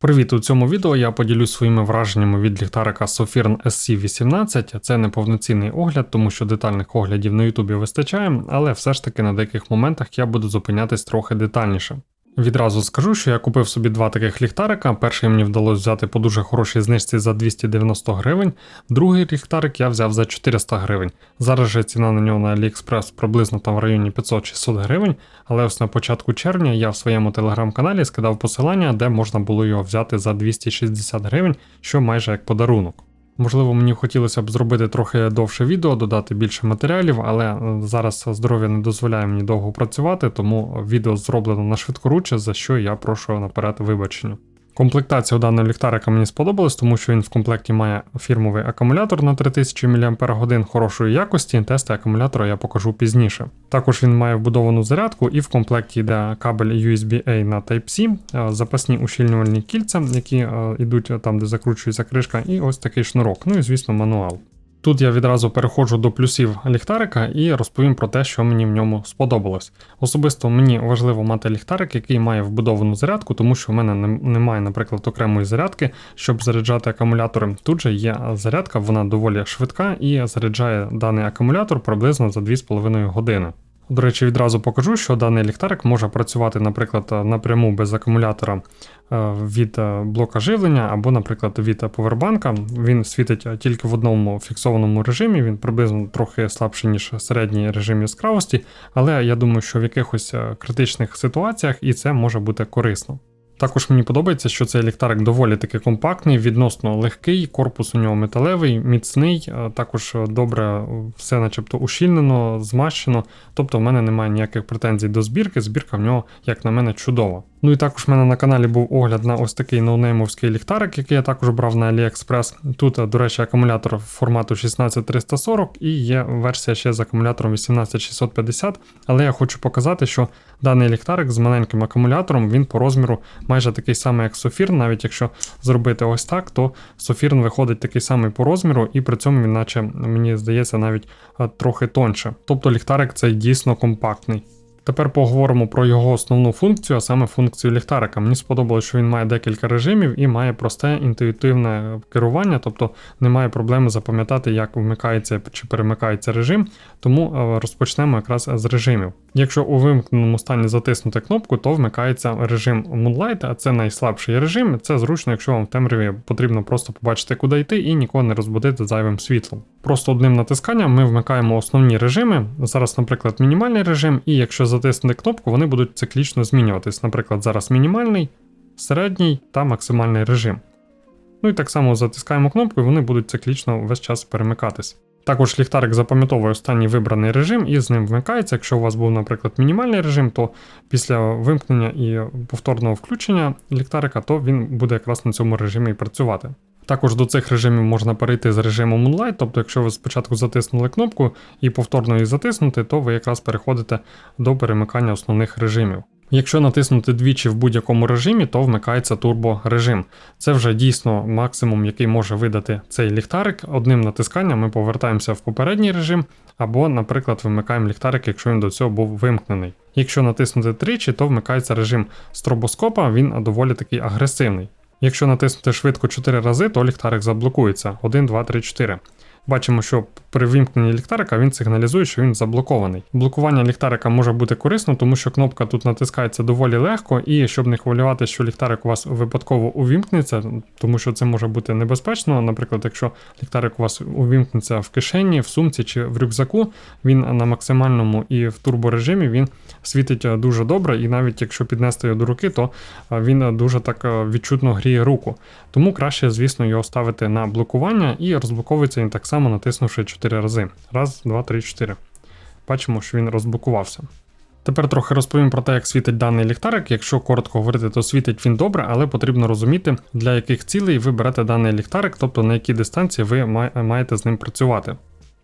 Привіт! У цьому відео я поділюсь своїми враженнями від ліхтарика Sofirn SC18. Це не повноцінний огляд, тому що детальних оглядів на Ютубі вистачає, але все ж таки на деяких моментах я буду зупинятись трохи детальніше. Відразу скажу, що я купив собі два таких ліхтарика. Перший мені вдалося взяти по дуже хорошій знижці за 290 гривень, другий ліхтарик я взяв за 400 гривень. Зараз же ціна на нього на AliExpress приблизно там в районі 500-600 гривень, але ось на початку червня я в своєму телеграм-каналі скидав посилання, де можна було його взяти за 260 гривень, що майже як подарунок. Можливо, мені хотілося б зробити трохи довше відео, додати більше матеріалів, але е, зараз здоров'я не дозволяє мені довго працювати, тому відео зроблено на швидкоруччя, за що я прошу наперед вибачення. Комплектація у даного ліхтарика мені сподобалась, тому що він в комплекті має фірмовий акумулятор на 3000 мАч хорошої якості. Тести акумулятора я покажу пізніше. Також він має вбудовану зарядку, і в комплекті йде кабель USB-A на Type-C, е, запасні ущільнювальні кільця, які е, йдуть там, де закручується кришка, і ось такий шнурок. Ну і звісно, мануал. Тут я відразу переходжу до плюсів ліхтарика і розповім про те, що мені в ньому сподобалось. Особисто мені важливо мати ліхтарик, який має вбудовану зарядку, тому що в мене немає, наприклад, окремої зарядки, щоб заряджати акумулятори. Тут же є зарядка, вона доволі швидка і заряджає даний акумулятор приблизно за 2,5 години. До речі, відразу покажу, що даний ліхтарик може працювати, наприклад, напряму без акумулятора е, від е, блока живлення, або, наприклад, від повербанка. Він світить тільки в одному фіксованому режимі, він приблизно трохи слабший, ніж середній режим яскравості, але я думаю, що в якихось е, критичних ситуаціях і це може бути корисно. Також мені подобається, що цей ліхтарик доволі таки компактний, відносно легкий, корпус у нього металевий, міцний, також добре все начебто ущільнено, змащено. Тобто в мене немає ніяких претензій до збірки. Збірка в нього, як на мене, чудова. Ну і також в мене на каналі був огляд на ось такий ноунеймовський ліхтарик, який я також брав на AliExpress. Тут, до речі, акумулятор формату 16340 і є версія ще з акумулятором 18650. Але я хочу показати, що даний ліхтарик з маленьким акумулятором він по розміру майже такий самий, як Sofirn. Навіть якщо зробити ось так, то Sofirn виходить такий самий по розміру, і при цьому він, наче, мені здається, навіть трохи тонше. Тобто ліхтарик цей дійсно компактний. Тепер поговоримо про його основну функцію, а саме функцію ліхтарика. Мені сподобалось, що він має декілька режимів і має просте інтуїтивне керування, тобто немає проблеми запам'ятати, як вмикається чи перемикається режим. Тому е, розпочнемо якраз з режимів. Якщо у вимкненому стані затиснути кнопку, то вмикається режим Moonlight, а це найслабший режим. Це зручно, якщо вам в темряві потрібно просто побачити, куди йти, і нікого не розбудити зайвим світлом. Просто одним натисканням ми вмикаємо основні режими. Зараз, наприклад, мінімальний режим, і якщо затиснути кнопку, вони будуть циклічно змінюватись. Наприклад, зараз мінімальний, середній та максимальний режим. Ну і так само затискаємо кнопку, і вони будуть циклічно весь час перемикатись. Також ліхтарик запам'ятовує останній вибраний режим і з ним вмикається. Якщо у вас був, наприклад, мінімальний режим, то після вимкнення і повторного включення ліхтарика, то він буде якраз на цьому режимі і працювати. Також до цих режимів можна перейти з режиму Moonlight, тобто, якщо ви спочатку затиснули кнопку і повторно її затиснути, то ви якраз переходите до перемикання основних режимів. Якщо натиснути двічі в будь-якому режимі, то вмикається турборежим. Це вже дійсно максимум, який може видати цей ліхтарик. Одним натисканням ми повертаємося в попередній режим, або, наприклад, вимикаємо ліхтарик, якщо він до цього був вимкнений. Якщо натиснути тричі, то вмикається режим стробоскопа, він доволі такий агресивний. Якщо натиснути швидко 4 рази, то ліхтарик заблокується. 1, 2, 3, 4. Бачимо, що при вимкненні ліхтарика він сигналізує, що він заблокований. Блокування ліхтарика може бути корисно, тому що кнопка тут натискається доволі легко, і щоб не хвилювати, що ліхтарик у вас випадково увімкнеться, тому що це може бути небезпечно. Наприклад, якщо ліхтарик у вас увімкнеться в кишені, в сумці чи в рюкзаку, він на максимальному і в турборежимі він світить дуже добре, і навіть якщо піднести його до руки, то він дуже так відчутно гріє руку. Тому краще, звісно, його ставити на блокування і розблоковується він так само, натиснувши 4 рази. Раз, два, три, чотири. Бачимо, що він розблокувався. Тепер трохи розповім про те, як світить даний ліхтарик. Якщо коротко говорити, то світить він добре, але потрібно розуміти, для яких цілей ви берете даний ліхтарик, тобто на якій дистанції ви маєте з ним працювати.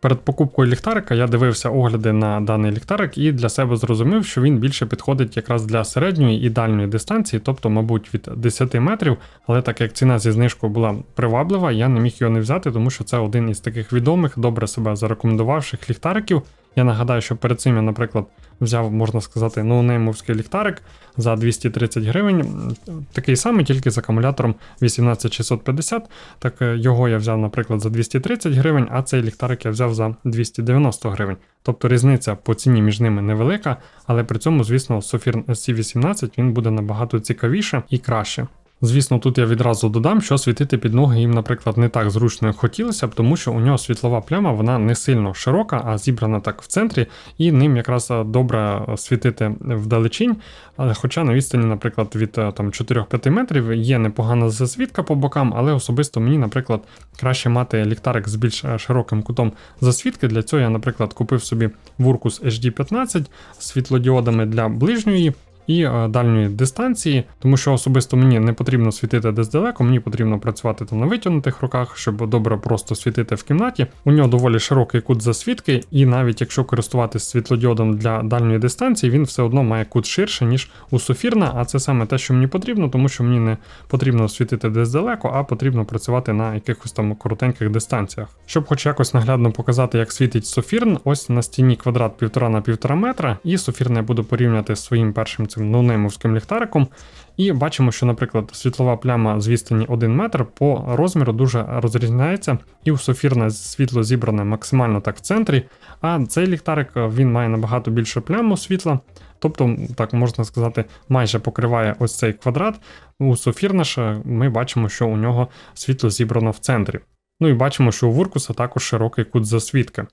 Перед покупкою ліхтарика я дивився огляди на даний ліхтарик і для себе зрозумів, що він більше підходить якраз для середньої і дальньої дистанції, тобто, мабуть, від 10 метрів. Але так як ціна зі знижкою була приваблива, я не міг його не взяти, тому що це один із таких відомих, добре себе зарекомендувавших ліхтариків. Я нагадаю, що перед цим я, наприклад, взяв, можна сказати, ноунеймовський ліхтарик за 230 гривень. Такий самий, тільки з акумулятором 18650. Так е, його я взяв, наприклад, за 230 гривень, а цей ліхтарик я взяв за 290 гривень. Тобто різниця по ціні між ними невелика, але при цьому, звісно, Sofirn SC18 він буде набагато цікавіше і краще. Звісно, тут я відразу додам, що світити під ноги їм, наприклад, не так зручно, як хотілося б, тому що у нього світлова пляма вона не сильно широка, а зібрана так в центрі, і ним якраз е, добре світити вдалечінь. Але хоча на відстані, наприклад, від е, там 4-5 метрів є непогана засвітка по бокам, але особисто мені, наприклад, краще мати ліхтарик з більш е, широким кутом засвітки. Для цього я, наприклад, купив собі Vurkus HD15 з світлодіодами для ближньої і е, дальньої дистанції, тому що особисто мені не потрібно світити десь далеко, мені потрібно працювати там на витягнутих руках, щоб добре просто світити в кімнаті. У нього доволі широкий кут засвітки, і навіть якщо користуватися світлодіодом для дальньої дистанції, він все одно має кут ширше, ніж у софірна, а це саме те, що мені потрібно, тому що мені не потрібно світити десь далеко, а потрібно працювати на якихось там коротеньких дистанціях. Щоб хоч якось наглядно показати, як світить софірн, ось на стіні квадрат 1,5 на 1,5 метра, і софірн я буду порівняти з своїм першим цим ноунеймовським ліхтариком. І бачимо, що, наприклад, світлова пляма з відстані 1 метр по розміру дуже розрізняється, і у софірна світло зібране максимально так в центрі, а цей ліхтарик е, він має набагато більше пляму світла. Тобто, так можна сказати, майже покриває ось цей квадрат. У Софірна ж ми бачимо, що у нього світло зібрано в центрі. Ну і бачимо, що у Вуркуса також широкий кут засвітки.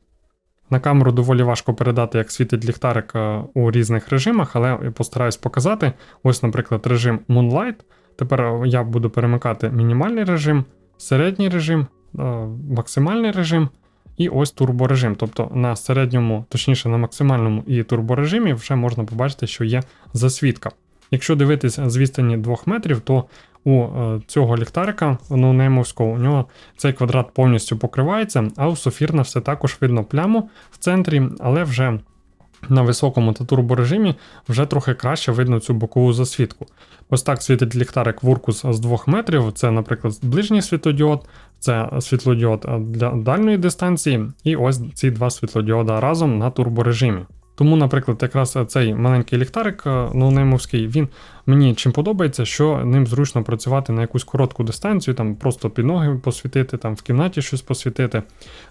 На камеру доволі важко передати, як світить ліхтарик е, у різних режимах, але я постараюсь показати. Ось, наприклад, режим Moonlight. Тепер е, я буду перемикати мінімальний режим, середній режим, е, максимальний режим і ось турборежим. Тобто на середньому, точніше на максимальному і турборежимі вже можна побачити, що є засвітка. Якщо дивитися з відстані 2 метрів, то у е, цього ліхтарика ноунеймовського, у нього цей квадрат повністю покривається, а у Софірна все також видно пляму в центрі, але вже на високому та турборежимі вже трохи краще видно цю бокову засвітку. Ось так світить ліхтарик Вуркус з 2 метрів. Це, наприклад, ближній світлодіод, це світлодіод для дальньої дистанції, і ось ці два світлодіода разом на турборежимі. Тому, наприклад, якраз цей маленький ліхтарик е, ноунеймовський, він мені чим подобається, що ним зручно працювати на якусь коротку дистанцію, там просто під ноги посвітити, там в кімнаті щось посвітити.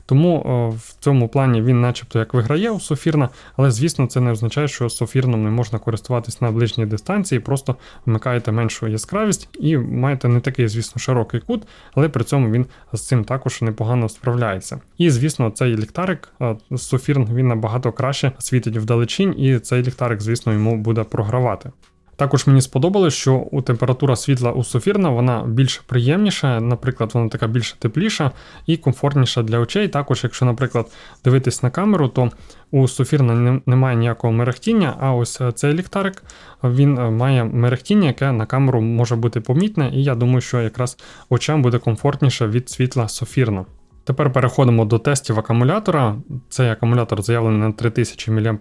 Тому о, в цьому плані він, начебто, як виграє у Софірна, але звісно, це не означає, що Софірном не можна користуватись на ближній дистанції, просто вмикаєте меншу яскравість і маєте не такий, звісно, широкий кут, але при цьому він з цим також непогано справляється. І, звісно, цей ліхтарик Софірн він набагато краще світить вдалечінь, і цей ліхтарик, звісно, йому буде програвати. Також мені сподобалось, що у температура світла у Софірна вона більш приємніша, наприклад, вона така більш тепліша і комфортніша для очей. Також, якщо, наприклад, дивитись на камеру, то у Софірна немає ніякого мерехтіння, а ось цей ліхтарик він має мерехтіння, яке на камеру може бути помітне, і я думаю, що якраз очам буде комфортніше від світла Софірна. Тепер переходимо до тестів акумулятора. Цей акумулятор заявлений на 3000 мАч.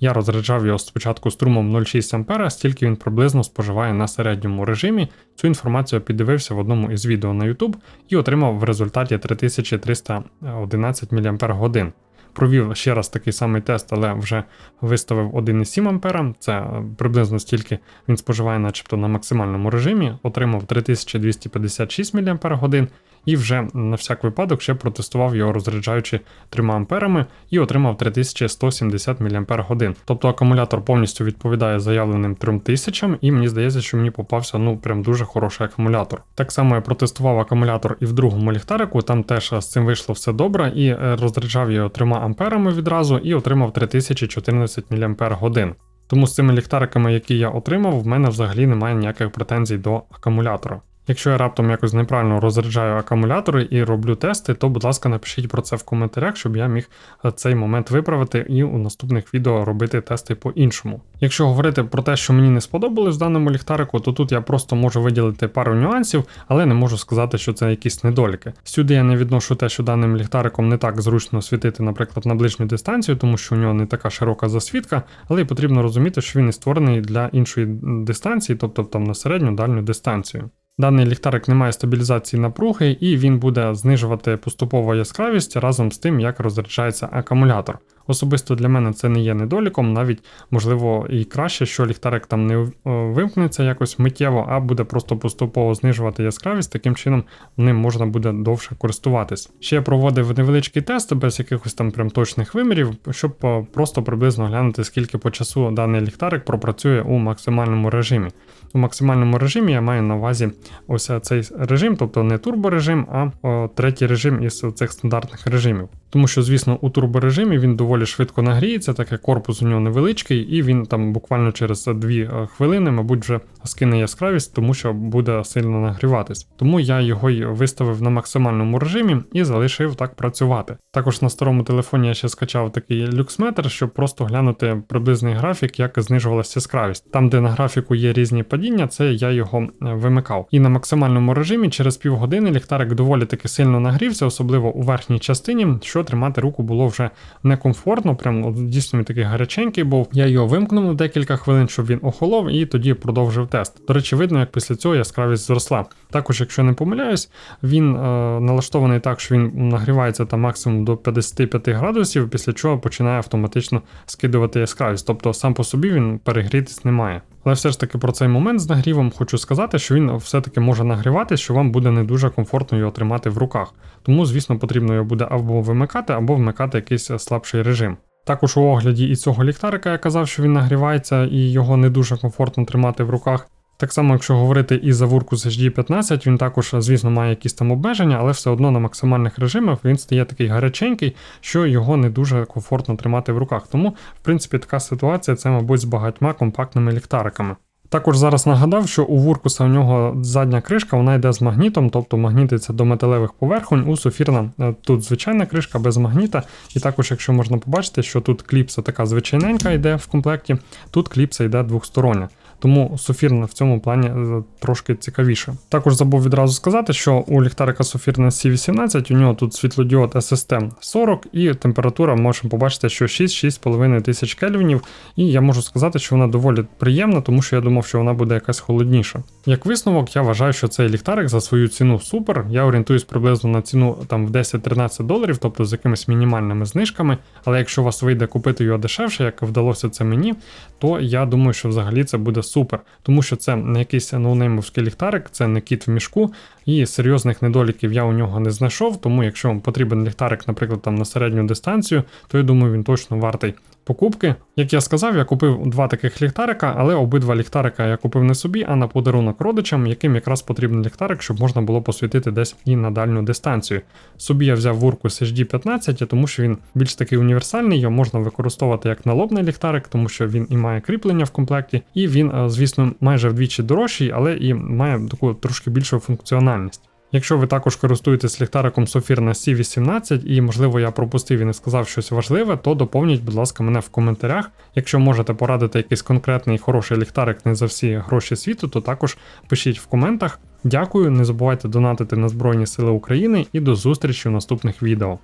Я розряджав його спочатку струмом 0,6 А, стільки він приблизно споживає на середньому режимі. Цю інформацію я піддивився в одному із відео на YouTube і отримав в результаті 3311 мАч. Провів ще раз такий самий тест, але вже виставив 1,7 А. Це приблизно стільки він споживає, начебто на максимальному режимі. Отримав 3256 мАч і вже на всяк випадок ще протестував його розряджаючи 3 амперами і отримав 3170 мАч. Тобто акумулятор повністю відповідає заявленим 3000, і мені здається, що мені попався ну прям дуже хороший акумулятор. Так само я протестував акумулятор і в другому ліхтарику, там теж з цим вийшло все добре, і е, розряджав його 3 амперами відразу і отримав 3014 мАч. Тому з цими ліхтариками, які я отримав, в мене взагалі немає ніяких претензій до акумулятора. Якщо я раптом якось неправильно розряджаю акумулятори і роблю тести, то, будь ласка, напишіть про це в коментарях, щоб я міг е, цей момент виправити і у наступних відео робити тести по-іншому. Якщо говорити про те, що мені не сподобалось в даному ліхтарику, то тут я просто можу виділити пару нюансів, але не можу сказати, що це якісь недоліки. Сюди я не відношу те, що даним ліхтариком не так зручно світити, наприклад, на ближню дистанцію, тому що у нього не така широка засвітка, але й потрібно розуміти, що він не створений для іншої дистанції, тобто там на середню дальню дистанцію. Даний ліхтарик не має стабілізації напруги, і він буде знижувати поступово яскравість разом з тим, як розряджається акумулятор. Особисто для мене це не є недоліком, навіть можливо і краще, що ліхтарик там не е, вимкнеться якось миттєво, а буде просто поступово знижувати яскравість. Таким чином ним можна буде довше користуватись. Ще я проводив невеличкий тест без якихось там прям точних вимірів, щоб е, просто приблизно глянути, скільки по часу даний ліхтарик пропрацює у максимальному режимі. У максимальному режимі я маю на увазі ось цей режим, тобто не турборежим, а о, третій режим із цих стандартних режимів. Тому що, звісно, у турборежимі він доволі швидко нагріється, так як корпус у нього невеличкий, і він там буквально через 2 хвилини, мабуть, вже скине яскравість, тому що буде сильно нагріватись. Тому я його й виставив на максимальному режимі і залишив так працювати. Також на старому телефоні я ще скачав такий люксметр, щоб просто глянути приблизний графік, як знижувалася яскравість. Там, де на графіку є різні падіння, це я його вимикав. І на максимальному режимі через півгодини ліхтарик доволі таки сильно нагрівся, особливо у верхній частині, що тримати руку було вже некомфортно, прям дійсно він такий гаряченький був. Я його вимкнув на декілька хвилин, щоб він охолов, і тоді продовжив тест. До речі, видно, як після цього яскравість зросла. Також, якщо не помиляюсь, він е, налаштований так, що він нагрівається там максимум до 55 градусів, після чого починає автоматично скидувати яскравість. Тобто сам по собі він перегрітись не має. Але все ж таки про цей момент з нагрівом хочу сказати, що він все-таки може нагрівати, що вам буде не дуже комфортно його тримати в руках. Тому, звісно, потрібно його буде або вимикати, або вмикати якийсь слабший режим. Також у огляді і цього ліхтарика я казав, що він нагрівається і його не дуже комфортно тримати в руках. Так само, якщо говорити і за Вуркус HD15, він також, звісно, має якісь там обмеження, але все одно на максимальних режимах він стає такий гаряченький, що його не дуже комфортно тримати в руках. Тому, в принципі, така ситуація це, мабуть, з багатьма компактними ліхтариками. Також зараз нагадав, що у Вуркуса у нього задня кришка вона йде з магнітом, тобто магнітиться до металевих поверхонь. У Софірна тут звичайна кришка без магніта. І також, якщо можна побачити, що тут кліпса така звичайненька йде в комплекті, тут кліпса йде двохстороння. Тому Софірна в цьому плані е, трошки цікавіше. Також забув відразу сказати, що у ліхтарика Софірна C18 у нього тут світлодіод SST 40 і температура можемо побачити, що 6-6,5 тисяч кельвінів. І я можу сказати, що вона доволі приємна, тому що я думав, що вона буде якась холодніша. Як висновок, я вважаю, що цей ліхтарик за свою ціну супер. Я орієнтуюсь приблизно на ціну там в 10-13 доларів, тобто з якимись мінімальними знижками. Але якщо у вас вийде купити його дешевше, як вдалося це мені, то я думаю, що взагалі це буде супер, тому що це не якийсь ноунеймовський ліхтарик, це не кіт в мішку, і серйозних недоліків я у нього не знайшов. Тому, якщо вам потрібен ліхтарик, наприклад, там на середню дистанцію, то я думаю, він точно вартий покупки. Як я сказав, я купив два таких ліхтарика, але обидва ліхтарика я купив не собі, а на подарунок родичам, яким якраз потрібен ліхтарик, щоб можна було посвітити десь і на дальню дистанцію. Собі я взяв Вуркус HD15, тому що він більш такий універсальний, його можна використовувати як налобний ліхтарик, тому що він і має кріплення в комплекті, і він, звісно, майже вдвічі дорожчий, але і має таку трошки більшу функціональність. Якщо ви також користуєтесь ліхтариком Sofir на C18 і, можливо, я пропустив і не сказав щось важливе, то доповніть, будь ласка, мене в коментарях. Якщо можете порадити якийсь конкретний хороший ліхтарик не за всі гроші світу, то також пишіть в коментах. Дякую, не забувайте донатити на Збройні Сили України і до зустрічі в наступних відео.